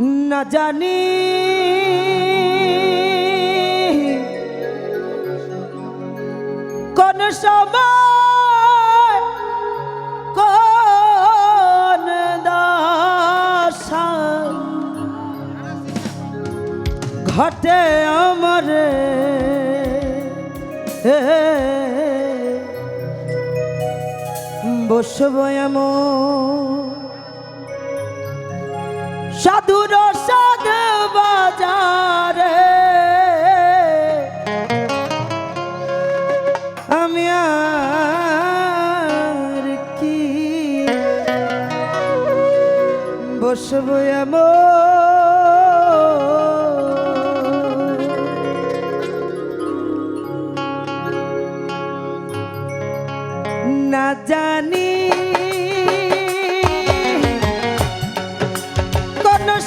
না জানি। কোন সময় কোন দশা ঘটে আমারে বসব এমন সাধুর বাজারে। আমি আর কি বসব না জানি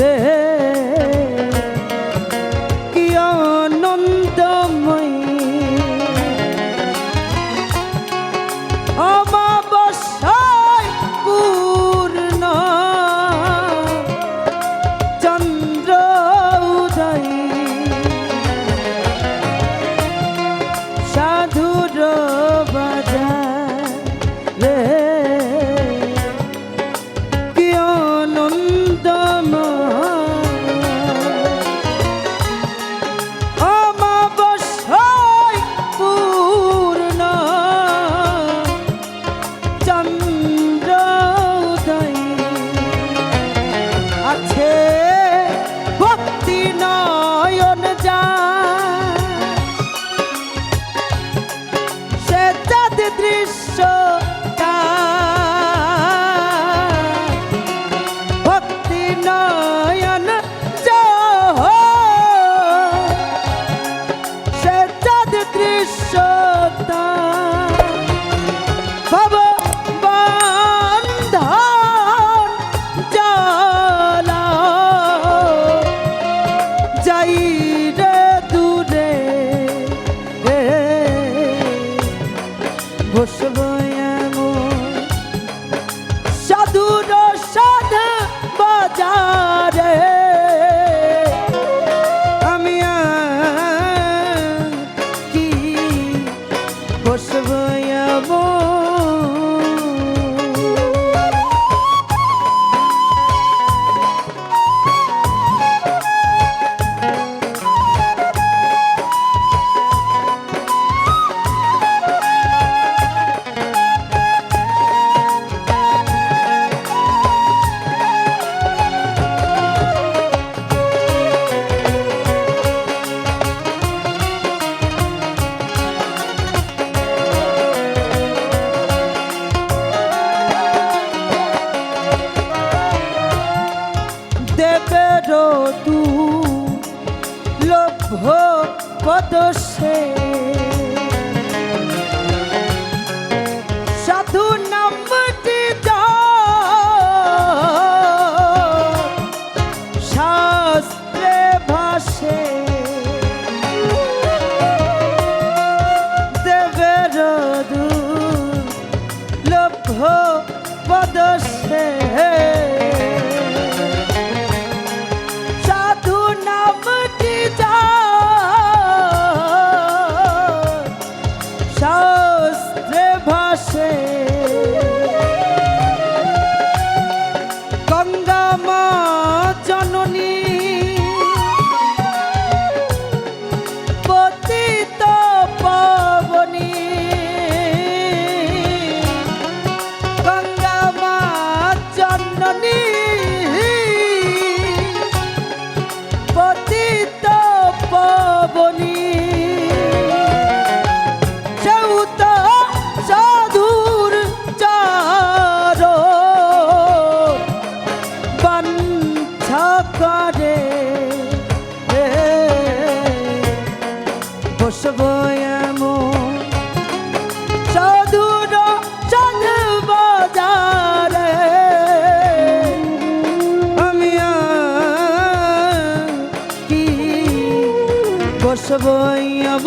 রে দৃশ্য বাজারে পদসে জননী পতিত পবনী। চৌত সাধুর চার। বাঞ্ছা করে। বসবই আব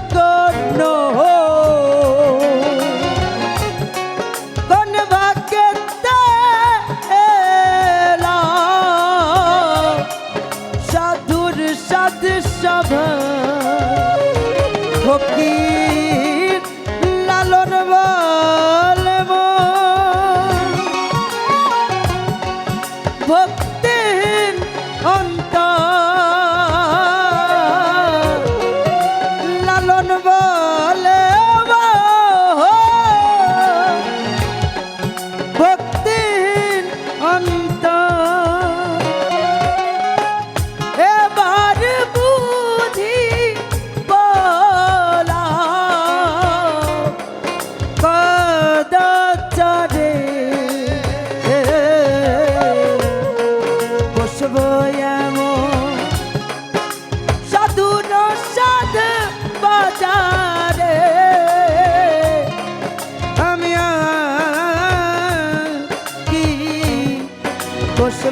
করি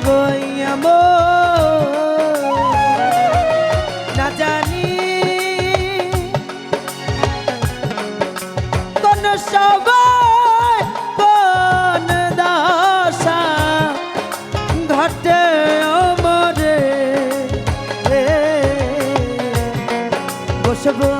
বসবো না জানি কোন সবাই কোন দাসা ঘটে অমরে। বসবো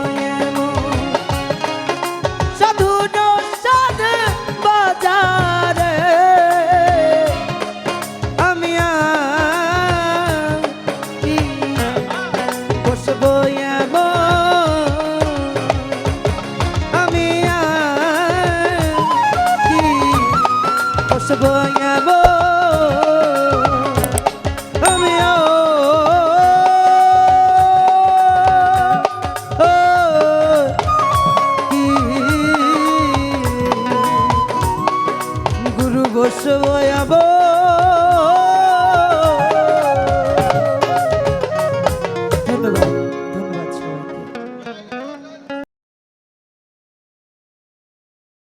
বসবো